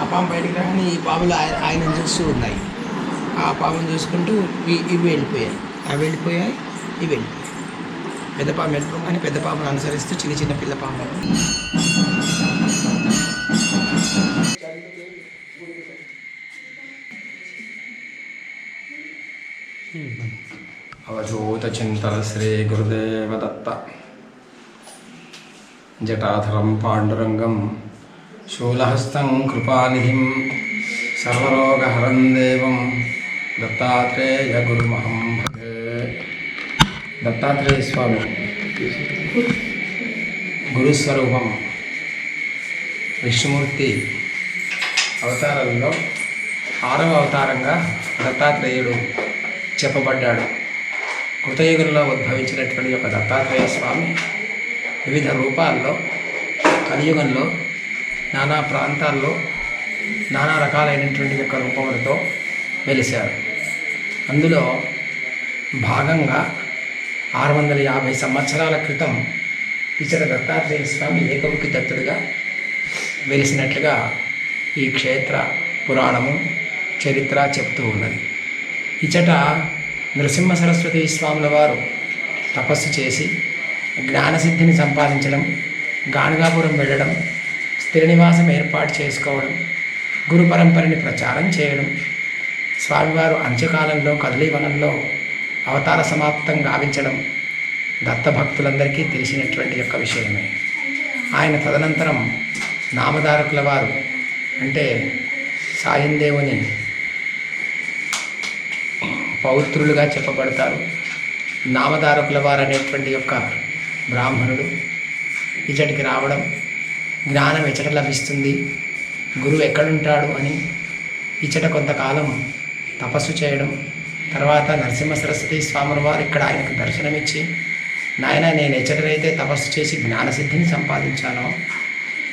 ఆ పాము బయటకు రాగానే ఈ పాములు ఆయన ఆయన చూస్తూ ఉన్నాయి. ఆ పామును చూసుకుంటూ ఇవి వెళ్ళిపోయాయి. అవి వెళ్ళిపోయాయి ఇవి వెళ్ళిపోయాయి. పెద్ద పాము వెళ్ళిపోగానే పెద్ద పామును అనుసరిస్తూ చిన్న చిన్న పిల్ల పాములు. అవధూతచింతన శ్రీ గురుదేవదత్త. జటాధరం పాండురంగం శూలహస్తం కృపానిధిం సర్వరోగహరం దేవం దత్తాత్రేయ గురుమహం భజే దత్తాత్రేయ స్వామి గురుస్వరూపం విష్ణుమూర్తి అవతారంలో ఆరవ అవతారంగా దత్తాత్రేయుడు చెప్పబడ్డాడు. కృతయుగంలో ఉద్భవించినటువంటి యొక్క దత్తాత్రేయ స్వామి వివిధ రూపాల్లో కలియుగంలో నానా ప్రాంతాల్లో నానా రకాలైనటువంటి యొక్క రూపములతో వెలిశారు. అందులో భాగంగా ఆరు వందల యాభై సంవత్సరాల క్రితం ఇచ్చట దత్తాత్రేయ స్వామి ఏకముఖి దత్తుడిగా వెలిసినట్లుగా ఈ క్షేత్ర పురాణము చరిత్ర చెప్తూ ఉన్నది. ఇచ్చట నృసింహ సరస్వతి స్వాముల వారు తపస్సు చేసి జ్ఞానసిద్ధిని సంపాదించడం గాణగాపురం వెళ్ళడం స్థిర ఏర్పాటు చేసుకోవడం గురు పరంపరని ప్రచారం చేయడం స్వామివారు అంత్యకాలంలో కదలీవనంలో అవతార సమాప్తం గావించడం దత్తభక్తులందరికీ తెలిసినటువంటి యొక్క విషయమే. ఆయన తదనంతరం నామధారకుల వారు అంటే సాయందేవుని పౌత్రులుగా చెప్పబడతారు. నామధారకుల వారు అనేటువంటి యొక్క బ్రాహ్మణుడు ఇచ్చటికి రావడం జ్ఞానం ఎచ్చట లభిస్తుంది. గురువు ఎక్కడుంటాడు అని ఇచ్చట కొంతకాలం తపస్సు చేయడం తర్వాత నరసింహ సరస్వతి స్వాముల వారు ఇక్కడ ఆయనకు దర్శనమిచ్చి నాయన నేను ఎచ్చటనైతే తపస్సు చేసి జ్ఞానసిద్ధిని సంపాదించానో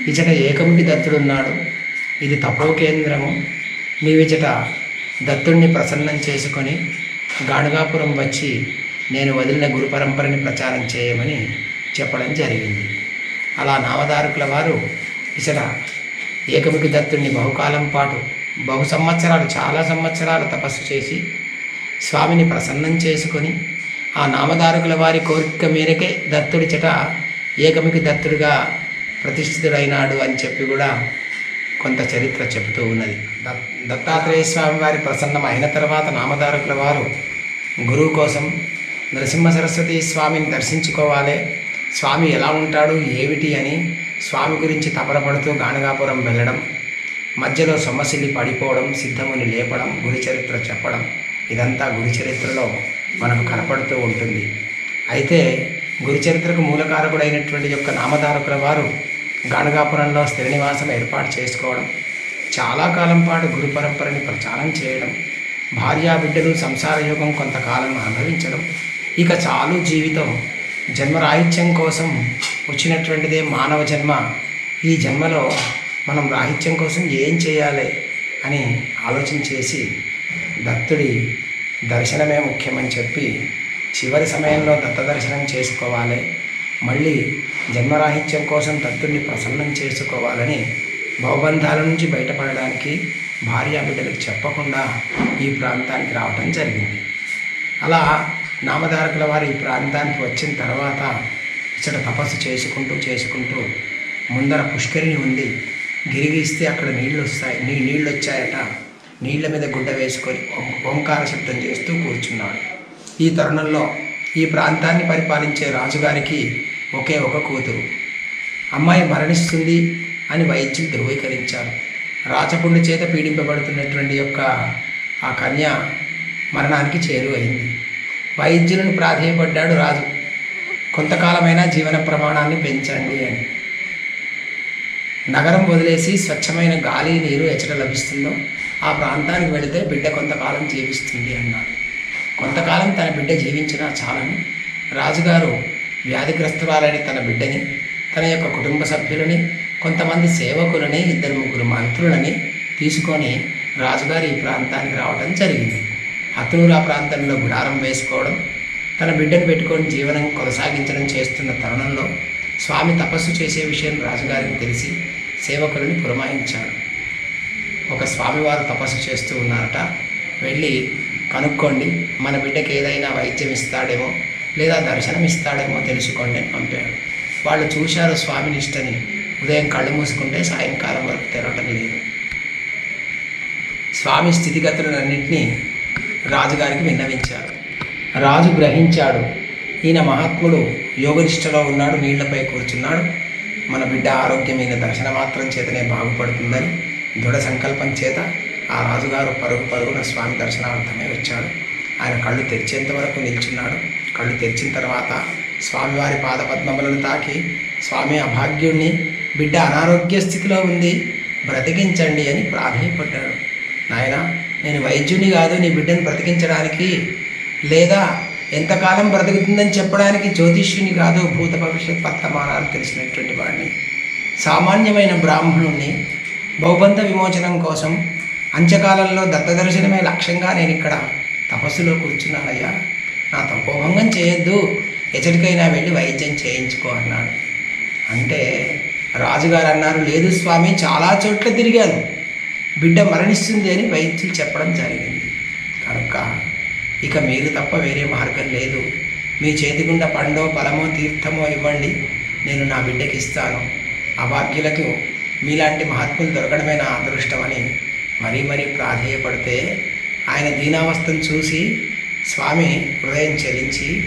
ఇచ్చట ఏకముఖి దత్తుడున్నాడు ఇది తపోకేంద్రము. ఇచ్చట దత్తుణ్ణి ప్రసన్నం చేసుకొని గాణగాపురం వచ్చి నేను వదిలిన గురు పరంపరని ప్రచారం చేయమని చెప్పడం జరిగింది. అలా నామధారకుల వారు ఇసట ఏకముఖి దత్తుణ్ణి బహుకాలం పాటు బహు సంవత్సరాలు చాలా సంవత్సరాలు తపస్సు చేసి స్వామిని ప్రసన్నం చేసుకొని ఆ నామదారుకుల వారి కోరిక మేరకే దత్తుడి చెట ఏకముఖి దత్తుడిగా ప్రతిష్ఠితుడైనాడు అని చెప్పి కూడా కొంత చరిత్ర చెబుతూ ఉన్నది. దత్- దత్తాత్రేయ స్వామి వారి ప్రసన్నం అయిన తర్వాత నామదారుకుల వారు గురువు కోసం నరసింహ సరస్వతి స్వామిని దర్శించుకోవాలి స్వామి ఎలా ఉంటాడు ఏమిటి అని స్వామి గురించి తపరపడుతూ గానగాపురం వెళ్ళడం మధ్యలో సొమ్మసిల్లి పడిపోవడం సిద్ధముని లేపడం గురి చరిత్ర చెప్పడం ఇదంతా గురి చరిత్రలో మనకు కనపడుతూ ఉంటుంది. అయితే గురుచరిత్రకు మూలకారకుడైనటువంటి యొక్క నామధారకుల వారు గాణగాపురంలో స్థిర నివాసం ఏర్పాటు చేసుకోవడం చాలా కాలం పాటు గురు పరంపరని ప్రచారం చేయడం భార్యా బిడ్డలు సంసార యోగం కొంతకాలం అనుభవించడం ఇక చాలు జీవితం జన్మరాహిత్యం కోసం వచ్చినటువంటిదే మానవ జన్మ. ఈ జన్మలో మనం రాహిత్యం కోసం ఏం చేయాలి అని ఆలోచన చేసి దత్తుడి దర్శనమే ముఖ్యమని చెప్పి చివరి సమయంలో దత్త దర్శనం చేసుకోవాలి. మళ్ళీ జన్మరాహిత్యం కోసం దత్తుడిని ప్రసన్నం చేసుకోవాలని భవబంధాల నుంచి బయటపడడానికి భార్యా బిడ్డలకు చెప్పకుండా ఈ ప్రాంతానికి రావటం జరిగింది. అలా నామధారకుల వారు ఈ ప్రాంతానికి వచ్చిన తర్వాత ఇక్కడ తపస్సు చేసుకుంటూ చేసుకుంటూ ముందర పుష్కరిణి ఉంది. గిరిగిస్తే అక్కడ నీళ్ళు వస్తాయి. నీ నీళ్ళు వచ్చాయట నీళ్ళ మీద గుడ్డ వేసుకొని ఓం- ఓంకార శబ్దం చేస్తూ కూర్చున్నాడు. ఈ తరుణంలో ఈ ప్రాంతాన్ని పరిపాలించే రాజుగారికి ఒకే ఒక కూతురు. అమ్మాయి మరణిస్తుంది అని వైద్యులు ధృవీకరించారు. రాచపుండు చేత పీడింపబడుతున్నటువంటి యొక్క ఆ కన్య మరణానికి చేరువైంది. వైద్యులను ప్రాధేయపడ్డాడు రాజు. కొంతకాలమైనా జీవన ప్రమాణాన్ని పెంచండి అని. నగరం వదిలేసి స్వచ్ఛమైన గాలి నీరు ఎచ్చట లభిస్తుందో ఆ ప్రాంతానికి వెళితే బిడ్డ కొంతకాలం జీవిస్తుంది అన్నాడు. కొంతకాలం తన బిడ్డ జీవించినా చాలని రాజుగారు వ్యాధిగ్రస్తురాలని తన బిడ్డని తన యొక్క కుటుంబ సభ్యులని కొంతమంది సేవకులని ఇద్దరు ముగ్గురు మంత్రులని తీసుకొని రాజుగారు ఈ ప్రాంతానికి రావడం జరిగింది. హతనూరు ఆ ప్రాంతంలో గుడారం వేసుకోవడం తన బిడ్డను పెట్టుకొని జీవనం కొనసాగించడం చేస్తున్న తరుణంలో స్వామి తపస్సు చేసే విషయం రాజుగారికి తెలిసి సేవకులను పురమాయించాడు. ఒక స్వామివారు తపస్సు చేస్తూ ఉన్నారట. వెళ్ళి కనుక్కోండి మన బిడ్డకి ఏదైనా వైద్యం ఇస్తాడేమో లేదా దర్శనం ఇస్తాడేమో తెలుసుకోండి అని పంపాడు. వాళ్ళు చూశారు స్వామి నిష్టని. ఉదయం కళ్ళు మూసుకుంటే సాయంకాలం వరకు తెరవటం లేదు. స్వామి స్థితిగతులన్నింటినీ రాజుగారికి విన్నవించారు. రాజు గ్రహించాడు ఈయన మహాత్ముడు యోగనిష్టలో ఉన్నాడు నీళ్ళపై కూర్చున్నాడు. మన బిడ్డ ఆరోగ్యమైన దర్శన మాత్రం చేతనే బాగుపడుతుందని దృఢ సంకల్పం చేత ఆ రాజుగారు పరుగు పరుగున స్వామి దర్శనార్థమే వచ్చాడు. ఆయన కళ్ళు తెరిచేంత వరకు నిల్చున్నాడు. కళ్ళు తెరిచిన తర్వాత స్వామివారి పాదపద్మములను తాకి స్వామి అభాగ్యుణ్ణి. బిడ్డ అనారోగ్య స్థితిలో ఉంది. బ్రతికించండి అని ప్రాధేయపడ్డాడు. నాయన నేను వైద్యుని కాదు నీ బిడ్డను బ్రతికించడానికి లేదా ఎంతకాలం బ్రతుకుతుందని చెప్పడానికి జ్యోతిష్యుని కాదు భూత భవిష్యత్ వర్తమానాలు తెలిసినటువంటి వాడిని. సామాన్యమైన బ్రాహ్మణుణ్ణి బౌబంధ విమోచనం కోసం అంత్యకాలంలో దత్తదర్శనమే లక్ష్యంగా నేను ఇక్కడ తపస్సులో కూర్చున్నానయ్యా. నా తపోభంగం చేయొద్దు ఎచ్చటికైనా వెళ్ళి వైద్యం చేయించుకో అన్నాడు. అంటే రాజుగారు అన్నారు లేదు స్వామి చాలా చోట్ల తిరిగాను. బిడ్డ మరణిస్తుంది అని వైద్యులు చెప్పడం జరిగింది. కనుక ఇక మీరు తప్ప వేరే మార్గం లేదు. మీ చేతి గుండా పండో ఫలమో తీర్థమో ఇవ్వండి. నేను నా బిడ్డకి ఇస్తాను. అభాగ్యులకు మీలాంటి మహాత్ములు దొరకడమే నా అదృష్టం అని మరీ మరీ ప్రాధేయపడితే ఆయన దీనావస్థను చూసి స్వామి హృదయం చెలించి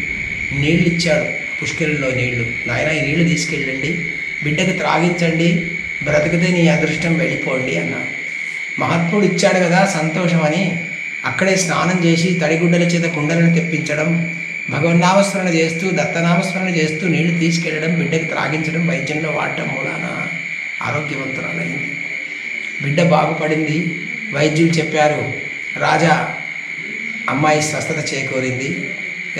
నీళ్ళు ఇచ్చాడు పుష్కరుల్లో నీళ్ళు నాయన ఈ నీళ్ళు తీసుకెళ్ళండి. బిడ్డకు త్రాగించండి. బ్రతికితే నీ అదృష్టం వెళ్ళిపోండి అన్నాడు. మహాత్ముడు ఇచ్చాడు కదా సంతోషం అని. అక్కడే స్నానం చేసి తడిగుడ్డల చేత కుండలను తెప్పించడం భగవన్నామస్మరణ చేస్తూ దత్తనామస్మరణ చేస్తూ నీళ్ళు తీసుకెళ్ళడం బిడ్డకు త్రాగించడం వైద్యంలో వాడటం మూలాన ఆరోగ్యవంతురాలైంది. బిడ్డ బాగుపడింది. వైద్యులు చెప్పారు రాజా అమ్మాయి స్వస్థత చేకూరింది.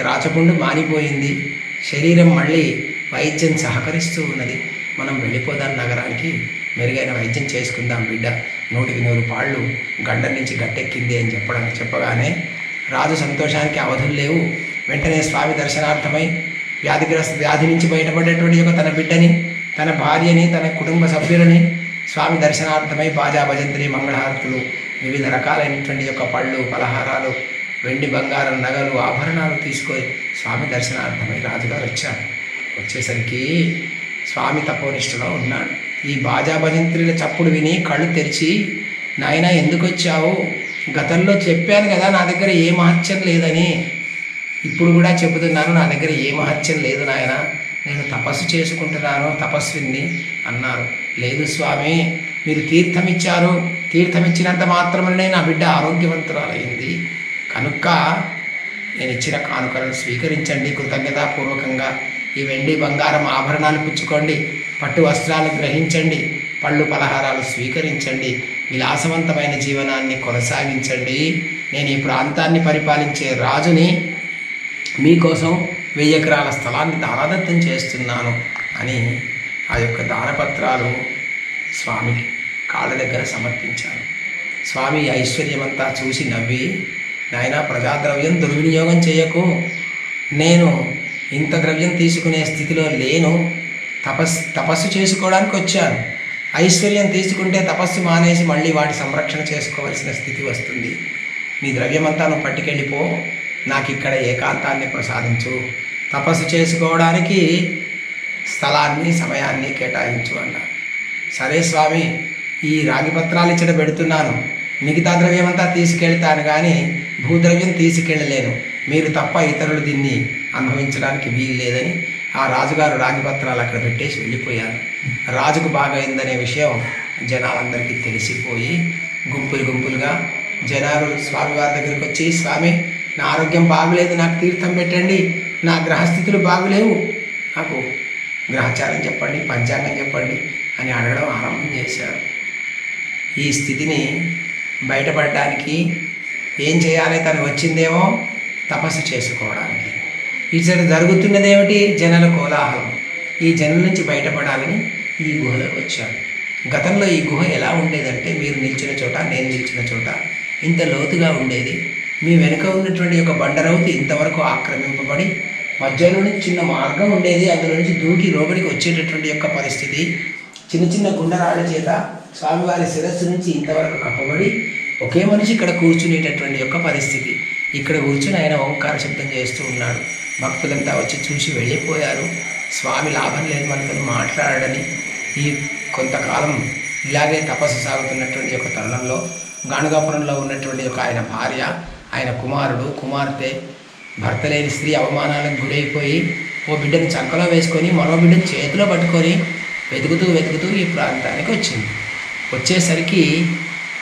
రాచపుండు మానిపోయింది. శరీరం మళ్ళీ వైద్యం సహకరిస్తూ ఉన్నది. మనం వెళ్ళిపోదాం నగరానికి. మెరుగైన వైద్యం చేసుకుందాం బిడ్డ. నూటికి నూరు పాళ్ళు గండం నుంచి గట్టెక్కింది అని చెప్పడానికి చెప్పగానే రాజు సంతోషానికి అవధులు లేవు. వెంటనే స్వామి దర్శనార్థమై వ్యాధిగ్రస్త వ్యాధి నుంచి బయటపడేటువంటి యొక్క తన బిడ్డని తన భార్యని తన కుటుంబ సభ్యులని స్వామి దర్శనార్థమై బాజా భజంత్రి మంగళహారతులు వివిధ రకాలైనటువంటి యొక్క పళ్ళు పలహారాలు వెండి బంగారం నగలు ఆభరణాలు తీసుకొని స్వామి దర్శనార్థమై రాజుగారు వచ్చారు. వచ్చేసరికి స్వామి తపోనిష్టలో ఉన్నాడు. ఈ బాజా భజంత్రిల చప్పుడు విని కళ్ళు తెరిచి నాయన ఎందుకు వచ్చావు గతంలో చెప్పాను కదా నా దగ్గర ఏ మహత్యం లేదని. ఇప్పుడు కూడా చెబుతున్నాను నా దగ్గర ఏ మహత్యం లేదు నాయన. నేను తపస్సు చేసుకుంటున్నాను తపస్విని అన్నారు. లేదు స్వామి మీరు తీర్థం ఇచ్చారు తీర్థం ఇచ్చినంత మాత్రమే నా బిడ్డ ఆరోగ్యవంతురాలైంది. కనుక నేను ఇచ్చిన కానుకలను స్వీకరించండి కృతజ్ఞతాపూర్వకంగా. ఈ వెండి బంగారం ఆభరణాలు పుచ్చుకోండి. పట్టు వస్త్రాలు గ్రహించండి పళ్ళు పలహారాలు స్వీకరించండి విలాసవంతమైన జీవనాన్ని కొనసాగించండి. నేను ఈ ప్రాంతాన్ని పరిపాలించే రాజుని మీకోసం వెయ్యి ఎకరాల స్థలాన్ని దానాదత్తం చేస్తున్నాను అని ఆ యొక్క దానపత్రాలు స్వామికి కాళ్ళ దగ్గర సమర్పించాను స్వామి ఐశ్వర్యమంతా చూసి నవ్వి నాయన ప్రజాద్రవ్యం దుర్వినియోగం చేయకు. నేను ఇంత ద్రవ్యం తీసుకునే స్థితిలో లేను. తపస్ తపస్సు చేసుకోవడానికి వచ్చాను. ఐశ్వర్యం తీసుకుంటే తపస్సు మానేసి మళ్ళీ వాటి సంరక్షణ చేసుకోవాల్సిన స్థితి వస్తుంది. నీ ద్రవ్యమంతా నువ్వు పట్టుకెళ్ళిపో. నాకు ఇక్కడ ఏకాంతాన్ని ప్రసాదించు. తపస్సు చేసుకోవడానికి స్థలాన్ని సమయాన్ని కేటాయించు అన్నారు సరే స్వామి ఈ రాగి పత్రాలు ఇచ్చట పెడుతున్నాను. మిగతా ద్రవ్యమంతా తీసుకెళ్తాను కానీ భూద్రవ్యం తీసుకెళ్ళలేను. మీరు తప్ప ఇతరులు దీన్ని అనుభవించడానికి వీలు లేదని ఆ రాజుగారు రాగిపత్రాలు అక్కడ పెట్టేసి వెళ్ళిపోయారు. రాజుకు బాగైందనే విషయం జనాలందరికీ తెలిసిపోయి గుంపులు గుంపులుగా జనాలు స్వామివారి దగ్గరికి వచ్చి స్వామి నా ఆరోగ్యం బాగలేదు నాకు తీర్థం పెట్టండి నా గ్రహస్థితులు బాగులేవు. నాకు గ్రహచారం చెప్పండి పంచాంగం చెప్పండి అని అడగడం ఆరంభం చేశారు. ఈ స్థితిని బయటపడడానికి ఏం చేయాలి? తను వచ్చిందేమో తపస్సు చేసుకోవడానికి. ఇటు జరుగుతున్నదేమిటి? జనల కోలాహలం. ఈ జనం నుంచి బయటపడాలని ఈ గుహలోకి వచ్చాడు. గతంలో ఈ గుహ ఎలా ఉండేదంటే మీరు నిల్చిన చోట నేను నిల్చిన చోట ఇంత లోతుగా ఉండేది. మీ వెనుక ఉన్నటువంటి ఒక బండరౌతి ఇంతవరకు ఆక్రమింపబడి మధ్యలో నుంచి చిన్న మార్గం ఉండేది. అందులో నుంచి దూకి లోపలికి వచ్చేటటువంటి యొక్క పరిస్థితి. చిన్న చిన్న గుండరాళ్ళ చేత స్వామివారి శిరస్సు నుంచి ఇంతవరకు కప్పబడి ఒకే మనిషి ఇక్కడ కూర్చునేటటువంటి యొక్క పరిస్థితి. ఇక్కడ కూర్చుని ఆయన ఓంకార శబ్దం చేస్తూ ఉన్నాడు. భక్తులంతా వచ్చి చూసి వెళ్ళిపోయారు. స్వామి లాభం లేని మనతో మాట్లాడని ఈ కొంతకాలం ఇలాగే తపస్సు సాగుతున్నటువంటి యొక్క తరుణంలో గాణగాపురంలో ఉన్నటువంటి ఒక ఆయన భార్య ఆయన కుమారుడు కుమార్తె భర్త లేని స్త్రీ అవమానాలకు గురైపోయి ఓ బిడ్డను చంకలో వేసుకొని మరో బిడ్డను చేతిలో పట్టుకొని వెతుకుతూ వెతుకుతూ ఈ ప్రాంతానికి వచ్చింది. వచ్చేసరికి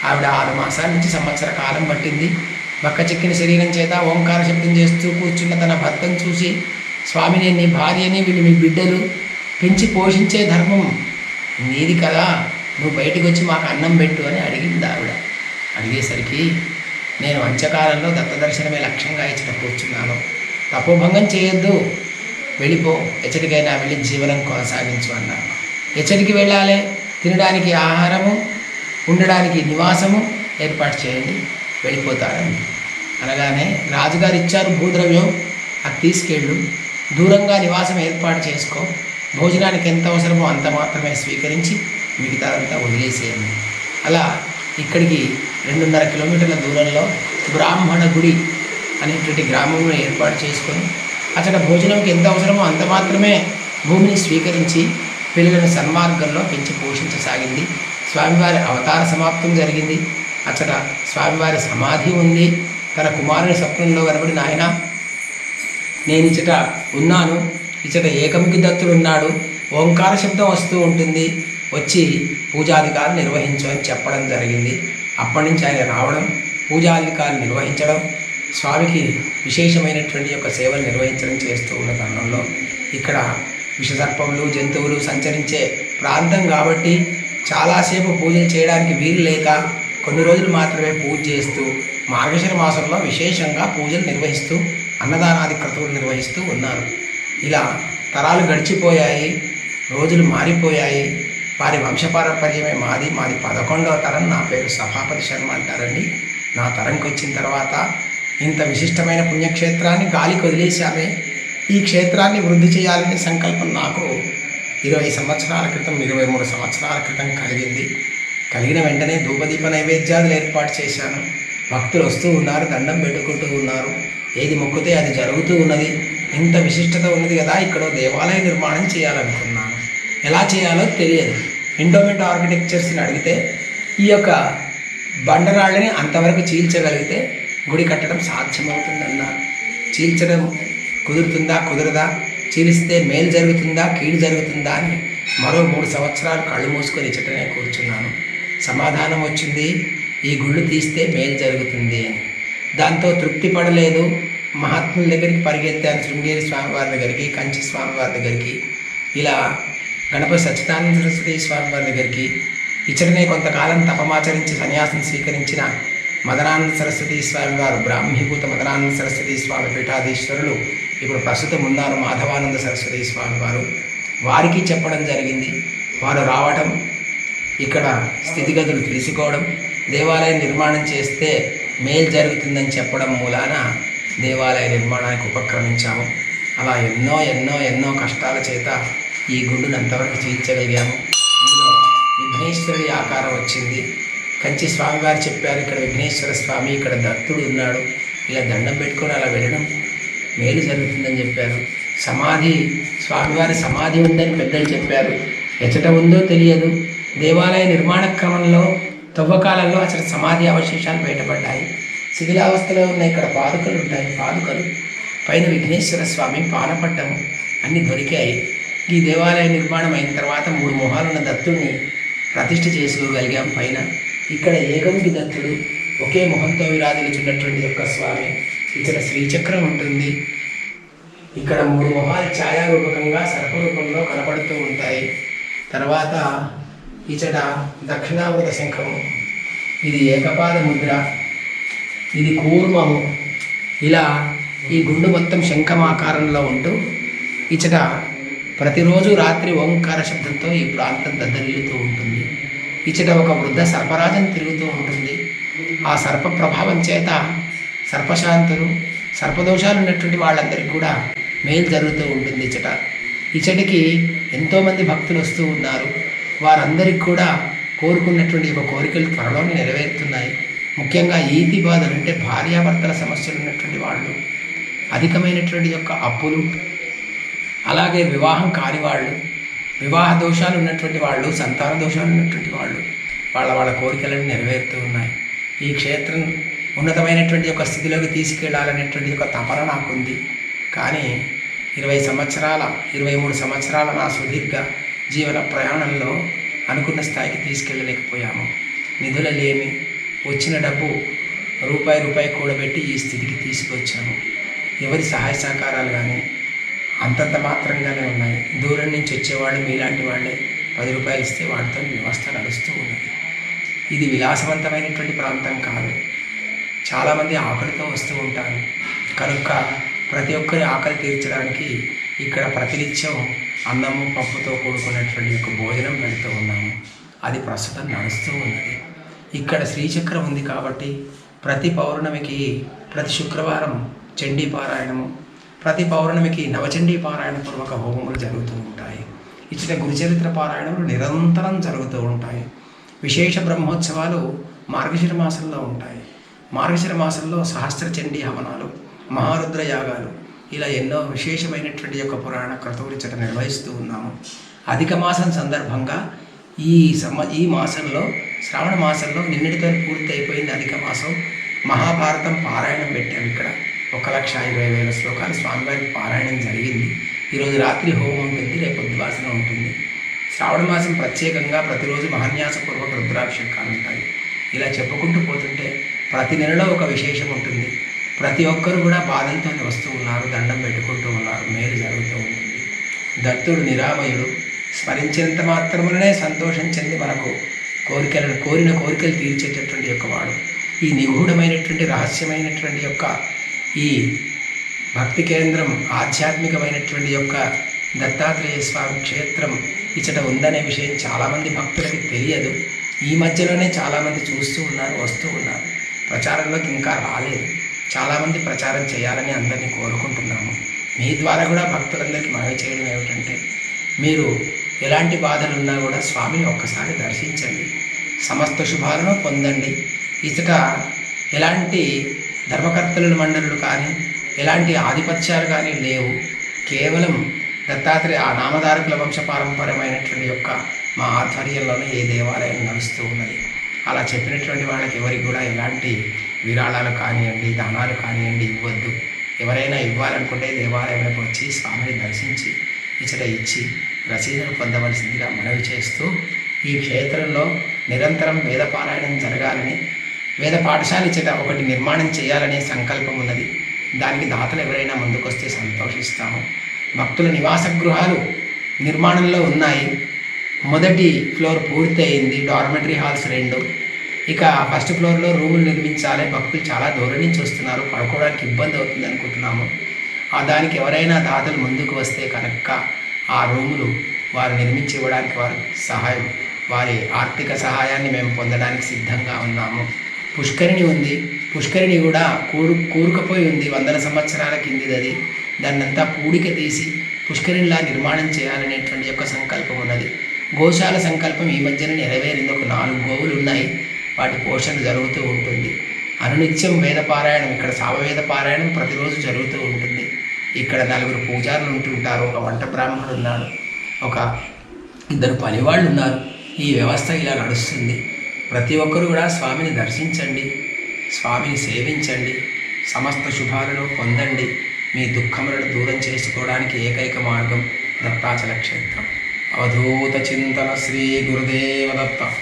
ఆవిడ ఆరు మాసాల నుంచి సంవత్సర కాలం పట్టింది. బక్క చిక్కిన శరీరం చేత ఓంకార శబ్దం చేస్తూ కూర్చున్న తన భర్తను చూసి స్వామిని నీ భార్యని వీళ్ళు మీ బిడ్డలు. పెంచి పోషించే ధర్మం నీది కదా. నువ్వు బయటకు వచ్చి మాకు అన్నం పెట్టు అని అడిగింది ఆవిడ. అడిగేసరికి నేను అంచకాలంలో దత్తదర్శనమే లక్ష్యంగా ఇచ్చిన కూర్చున్నాను. తపోభంగం చేయొద్దు. వెళ్ళిపో. ఎచ్చటికైనా వెళ్ళి జీవనం కొనసాగించు అన్నాను. ఎచ్చటికి వెళ్ళాలి. తినడానికి ఆహారము ఉండడానికి నివాసము ఏర్పాటు చేయండి. వెళ్ళిపోతారని అనగానే రాజుగారు ఇచ్చారు భూద్రవ్యం అది తీసుకెళ్ళు. దూరంగా నివాసం ఏర్పాటు చేసుకో. భోజనానికి ఎంత అవసరమో అంత మాత్రమే స్వీకరించి మిగతాదంతా వదిలేసేయండి. అలా ఇక్కడికి రెండున్నర కిలోమీటర్ల దూరంలో బ్రాహ్మణ గుడి అనేటువంటి గ్రామంలో ఏర్పాటు చేసుకొని అక్కడ భోజనంకి ఎంత అవసరమో అంత మాత్రమే భూమిని స్వీకరించి పిల్లలను సన్మార్గంలో పెంచి పోషించసాగింది. స్వామివారి అవతార సమాప్తం జరిగింది. అచ్చట స్వామివారి సమాధి ఉంది. తన కుమారుని స్వప్నంలో కనబడి నాయన నేను ఇచ్చట ఉన్నాను. ఇచ్చట ఏకముఖి దత్తుడు ఉన్నాడు. ఓంకార శబ్దం వస్తూ ఉంటుంది. వచ్చి పూజాధికారులు నిర్వహించు అని చెప్పడం జరిగింది. అప్పటి నుంచి ఆయన రావడం పూజాధికారులు నిర్వహించడం స్వామికి విశేషమైనటువంటి యొక్క సేవలు నిర్వహించడం చేస్తూ ఉన్న తరుణంలో ఇక్కడ విషసర్పములు జంతువులు సంచరించే ప్రాంతం కాబట్టి చాలాసేపు పూజలు చేయడానికి వీలు లేక కొన్ని రోజులు మాత్రమే పూజ చేస్తూ మార్గశిర మాసంలో విశేషంగా పూజలు నిర్వహిస్తూ అన్నదానాది క్రతువులు నిర్వహిస్తూ ఉన్నారు. ఇలా తరాలు గడిచిపోయాయి రోజులు మారిపోయాయి. వారి వంశపారంపర్యమే మాది మాది పదకొండవ తరం. నా పేరు సభాపతి శర్మ అంటారండి. నా తరంకి వచ్చిన తర్వాత ఇంత విశిష్టమైన పుణ్యక్షేత్రాన్ని గాలికి వదిలేశామే. ఈ క్షేత్రాన్ని వృద్ధి చేయాలనే సంకల్పం నాకు ఇరవై సంవత్సరాల క్రితం ఇరవై మూడు సంవత్సరాల క్రితం కలిగింది. కలిగిన వెంటనే ధూపదీప నైవేద్యాలు ఏర్పాటు చేశాను. భక్తులు వస్తూ ఉన్నారు దండం పెట్టుకుంటూ ఉన్నారు. ఏది మొక్కితే అది జరుగుతూ ఉన్నది. ఇంత విశిష్టత ఉన్నది కదా ఇక్కడ దేవాలయ నిర్మాణం చేయాలనుకున్నాను. ఎలా చేయాలో తెలియదు. ఎండోమెంట్ ఆర్కిటెక్చర్స్ని అడిగితే ఈ యొక్క బండరాళ్ళని అంతవరకు చీల్చగలిగితే గుడి కట్టడం సాధ్యమవుతుందన్నారు. చీల్చడం కుదురుతుందా కుదరదా? చీలిస్తే మేలు జరుగుతుందా కీడు జరుగుతుందా అని మరో మూడు సంవత్సరాలు కళ్ళు మూసుకొని ఇచ్చటనే కూర్చున్నాను. సమాధానం వచ్చింది. ఈ గుళ్ళు తీస్తే మేలు జరుగుతుంది అని. దాంతో తృప్తి పడలేదు. మహాత్ముల దగ్గరికి పరిగెత్తాను శృంగేరి స్వామివారి దగ్గరికి కంచి స్వామివారి దగ్గరికి. ఇలా గణపతి సచ్చిదానంద సరస్వతి స్వామివారి దగ్గరికి. ఇచ్చటనే కొంతకాలం తపమాచరించి సన్యాసం స్వీకరించిన మదనానంద సరస్వతి స్వామి వారు బ్రాహ్మీభూత మదనానంద సరస్వతి స్వామి పీఠాధీశ్వరులు ఇప్పుడు ప్రస్తుతం ఉన్నారు మాధవానంద సరస్వతి స్వామి వారు వారికి చెప్పడం జరిగింది. వారు రావటం ఇక్కడ స్థితిగతులు తెలుసుకోవడం దేవాలయం నిర్మాణం చేస్తే మేలు జరుగుతుందని చెప్పడం మూలాన దేవాలయ నిర్మాణానికి ఉపక్రమించాము. అలా ఎన్నో ఎన్నో ఎన్నో కష్టాల చేత ఈ గుండును అంతవరకు చేయించగలిగాము ఇందులో విఘ్నేశ్వరుడి ఆకారం వచ్చింది. కంచి స్వామివారు చెప్పారు ఇక్కడ విఘ్నేశ్వర స్వామి ఇక్కడ దత్తుడు ఉన్నాడు. ఇలా దండం పెట్టుకొని అలా వెళ్ళడం మేలు జరుగుతుందని చెప్పారు. సమాధి స్వామివారి సమాధి ఉందని పెద్దలు చెప్పారు. ఎచ్చట ఉందో తెలియదు. దేవాలయ నిర్మాణ క్రమంలో తవ్వకాలంలో అసలు సమాధి అవశేషాలు బయటపడ్డాయి. శిథిలావస్థలో ఉన్న ఇక్కడ పాదుకలు ఉంటాయి. పాదుకలు. పైన విఘ్నేశ్వర స్వామి పానపట్టము అన్నీ దొరికాయి. ఈ దేవాలయ నిర్మాణం అయిన తర్వాత మూడు మొహాలున్న దత్తుడిని ప్రతిష్ఠ చేసుకోగలిగాం పైన. ఇక్కడ ఏకంకి దత్తుడు ఒకే మొహంతో విరాజిల్లుచున్నటువంటి యొక్క స్వామి. ఇక్కడ శ్రీచక్రం ఉంటుంది. ఇక్కడ మూడు మొహాలు ఛాయారూపకంగా సర్పరూపంలో కనపడుతూ ఉంటాయి. తర్వాత ఇచట దక్షిణావృత శంఖము. ఇది ఏకపాద ముద్ర. ఇది కూర్మము. ఇలా ఈ గుండు మొత్తం శంఖం ఆకారంలో ఉంటూ ఇచట ప్రతిరోజు రాత్రి ఓంకార శబ్దంతో ఈ ప్రాంతం దద్దరిల్లుతూ ఉంటుంది. ఇచట ఒక వృద్ధ సర్పరాజం తిరుగుతూ ఉంటుంది. ఆ సర్ప ప్రభావం చేత సర్పశాంతులు సర్పదోషాలు ఉన్నటువంటి వాళ్ళందరికీ కూడా మేలు జరుగుతూ ఉంటుంది ఇచ్చట ఇచ్చటికి ఎంతోమంది భక్తులు వస్తూ ఉన్నారు. వారందరికీ కూడా కోరుకున్నటువంటి ఒక కోరికలు త్వరలోనే నెరవేరుతున్నాయి. ముఖ్యంగా ఈతి బాధలు అంటే భార్యాభర్తల సమస్యలు ఉన్నటువంటి వాళ్ళు అధికమైనటువంటి యొక్క అప్పులు అలాగే వివాహం కాని వాళ్ళు వివాహ దోషాలు ఉన్నటువంటి వాళ్ళు సంతాన దోషాలు ఉన్నటువంటి వాళ్ళు వాళ్ళ వాళ్ళ కోరికలను నెరవేరుతూ ఉన్నాయి. ఈ క్షేత్రం ఉన్నతమైనటువంటి ఒక స్థితిలోకి తీసుకెళ్ళాలనేటువంటి ఒక తపన నాకుంది. కానీ ఇరవై సంవత్సరాల ఇరవై మూడు సంవత్సరాల నా సుదీర్ఘ జీవన ప్రయాణంలో అనుకున్న స్థాయికి తీసుకెళ్ళలేకపోయాము. నిధుల లేమి వచ్చిన డబ్బు రూపాయి రూపాయి కూడబెట్టి ఈ స్థితికి తీసుకొచ్చాము. ఎవరి సహాయ సహకారాలు కానీ అంతంత మాత్రంగానే ఉన్నాయి. దూరం నుంచి వచ్చేవాళ్ళు మీలాంటి వాళ్ళే పది రూపాయలు ఇస్తే వాటితో వ్యవస్థ నడుస్తూ ఉన్నది. ఇది విలాసవంతమైనటువంటి ప్రాంతం కాదు. చాలామంది ఆకలితో వస్తూ ఉంటారు. కనుక ప్రతి ఒక్కరి ఆకలి తీర్చడానికి ఇక్కడ ప్రతినిత్యం అన్నము పప్పుతో కూడుకున్నటువంటి యొక్క భోజనం పెడుతూ ఉన్నాము. అది ప్రస్తుతం నడుస్తూ ఉన్నది. ఇక్కడ శ్రీచక్రం ఉంది కాబట్టి ప్రతి పౌర్ణమికి ప్రతి శుక్రవారం చండీ పారాయణము ప్రతి పౌర్ణమికి నవచండీ పారాయణ పూర్వక హోమములు జరుగుతూ ఉంటాయి. ఇచ్చిన గురుచరిత్ర పారాయణములు నిరంతరం జరుగుతూ ఉంటాయి. విశేష బ్రహ్మోత్సవాలు మార్గశిర మాసంలో ఉంటాయి. మార్గశిర మాసంలో సహస్ర చండీ హవనాలు మహారుద్ర యాగాలు ఇలా ఎన్నో విశేషమైనటువంటి యొక్క పురాణ క్రతువులు ఇచ్చట నిర్వహిస్తూ ఉన్నాము. అధిక మాసం సందర్భంగా ఈ సమ ఈ మాసంలో శ్రావణ మాసంలో నిన్నటితో పూర్తి అయిపోయింది అధిక మాసం. మహాభారతం పారాయణం పెట్టాము ఇక్కడ. ఒక లక్ష ఇరవై వేల శ్లోకాలు స్వామివారికి పారాయణం జరిగింది. ఈరోజు రాత్రి హోమం ఉంటుంది రేపు ఉద్వాసన ఉంటుంది. శ్రావణ మాసం ప్రత్యేకంగా ప్రతిరోజు మహాన్యాసపూర్వక రుద్రాభిషేకాలు ఉంటాయి. ఇలా చెప్పుకుంటూ పోతుంటే ప్రతి నెలలో ఒక విశేషం ఉంటుంది. ప్రతి ఒక్కరు కూడా బాధలతోనే వస్తూ ఉన్నారు దండం పెట్టుకుంటూ ఉన్నారు మేలు జరుగుతూ ఉంటుంది దత్తుడు నిరామయుడు స్మరించినంత మాత్రములనే సంతోషం చెంది మనకు కోరికలను కోరిన కోరికలు తీర్చేటటువంటి యొక్క వాడు ఈ నిగూఢమైనటువంటి రహస్యమైనటువంటి యొక్క ఈ భక్తి కేంద్రం ఆధ్యాత్మికమైనటువంటి యొక్క దత్తాత్రేయ స్వామి క్షేత్రం ఇచ్చట ఉందనే విషయం చాలామంది భక్తులకి తెలియదు. ఈ మధ్యలోనే చాలామంది చూస్తూ ఉన్నారు వస్తూ ఉన్నారు. ప్రచారంలోకి ఇంకా రాలేదు. చాలామంది ప్రచారం చేయాలని అందరినీ కోరుకుంటున్నాము. మీ ద్వారా కూడా భక్తులందరికీ మనవి చేయడం ఏమిటంటే మీరు ఎలాంటి బాధలు ఉన్నా కూడా స్వామిని ఒక్కసారి దర్శించండి. సమస్త శుభాలను పొందండి. ఇతట ఎలాంటి ధర్మకర్తల మండలులు కానీ ఎలాంటి ఆధిపత్యాలు కానీ లేవు. కేవలం దత్తాత్రేయ ఆ నామధారకుల వంశపారంపర్యమైనటువంటి యొక్క మా ఆధ్వర్యంలోనే ఏ దేవాలయం నడుస్తూ ఉన్నది. అలా చెప్పినటువంటి వాళ్ళకి ఎవరికి కూడా ఎలాంటి విరాళాలు కానివ్వండి దానాలు కానివ్వండి ఇవ్వద్దు. ఎవరైనా ఇవ్వాలనుకుంటే దేవాలయంలోకి వచ్చి స్వామిని దర్శించి ఇచ్చట ఇచ్చి రసీదును పొందవలసిందిగా మనవి చేస్తూ ఈ క్షేత్రంలో నిరంతరం వేదపారాయణం జరగాలని వేద పాఠశాల ఇచ్చట ఒకటి నిర్మాణం చేయాలనే సంకల్పం ఉన్నది. దానికి దాతలు ఎవరైనా ముందుకొస్తే సంతోషిస్తాము. భక్తుల నివాస గృహాలు నిర్మాణంలో ఉన్నాయి. మొదటి ఫ్లోర్ పూర్తి అయింది డార్మెటరీ హాల్స్ రెండు. ఇక ఫస్ట్ ఫ్లోర్లో రూములు నిర్మించాలి. భక్తులు చాలా దూరం నుంచి వస్తున్నారు. పడుకోవడానికి ఇబ్బంది అవుతుంది అనుకుంటున్నాము. ఆ దానికి ఎవరైనా దాతలు ముందుకు వస్తే కనుక ఆ రూములు వారు నిర్మించి ఇవ్వడానికి వారు సహాయం వారి ఆర్థిక సహాయాన్ని మేము పొందడానికి సిద్ధంగా ఉన్నాము. పుష్కరిణి ఉంది. పుష్కరిణి కూడా కూరు కూరుకుపోయి ఉంది. వందల సంవత్సరాల కిందిది అది. దాన్నంతా పూడిక తీసి పుష్కరిణిలా నిర్మాణం చేయాలనేటువంటి యొక్క సంకల్పం ఉన్నది. గోశాల సంకల్పం ఈ మధ్యన నెరవేరింది. ఒక నాలుగు గోవులు ఉన్నాయి వాటి పోషణ జరుగుతూ ఉంటుంది. అనునిత్యం వేద పారాయణం ఇక్కడ సామవేద పారాయణం ప్రతిరోజు జరుగుతూ ఉంటుంది. ఇక్కడ నలుగురు పూజారులు ఉంటుంటారు ఒక వంట బ్రాహ్మణుడు ఉన్నాడు. ఒక ఇద్దరు పనివాళ్ళు ఉన్నారు. ఈ వ్యవస్థ ఇలా నడుస్తుంది. ప్రతి ఒక్కరూ కూడా స్వామిని దర్శించండి స్వామిని సేవించండి సమస్త శుభాలను పొందండి. మీ దుఃఖములను దూరం చేసుకోవడానికి ఏకైక మార్గం దత్తాచల క్షేత్రం. అవధూత చింతన శ్రీ గురుదేవదత్త.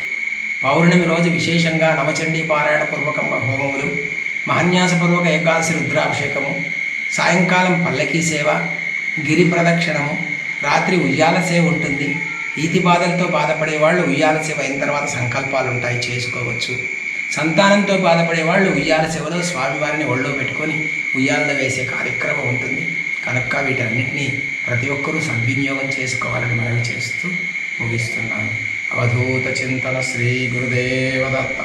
పౌర్ణమి రోజు విశేషంగా నవచండీ పారాయణ పూర్వకంగా హోమములు మహన్యాసపూర్వక ఏకాదశి రుద్రాభిషేకము సాయంకాలం పల్లకీ సేవ గిరి ప్రదక్షిణము రాత్రి ఉయ్యాల సేవ ఉంటుంది. ఈతి బాధలతో బాధపడే వాళ్ళు ఉయ్యాల సేవ అయిన తర్వాత సంకల్పాలు ఉంటాయి చేసుకోవచ్చు. సంతానంతో బాధపడే వాళ్ళు ఉయ్యాల సేవలో స్వామివారిని ఒళ్ళో పెట్టుకొని ఉయ్యాలలో వేసే కార్యక్రమం ఉంటుంది. కనుక వీటన్నిటినీ ప్రతి ఒక్కరూ సద్వినియోగం చేసుకోవాలని మనవి చేస్తూ ముగిస్తున్నాను. అవధూత చింతన శ్రీ గురుదేవదత్త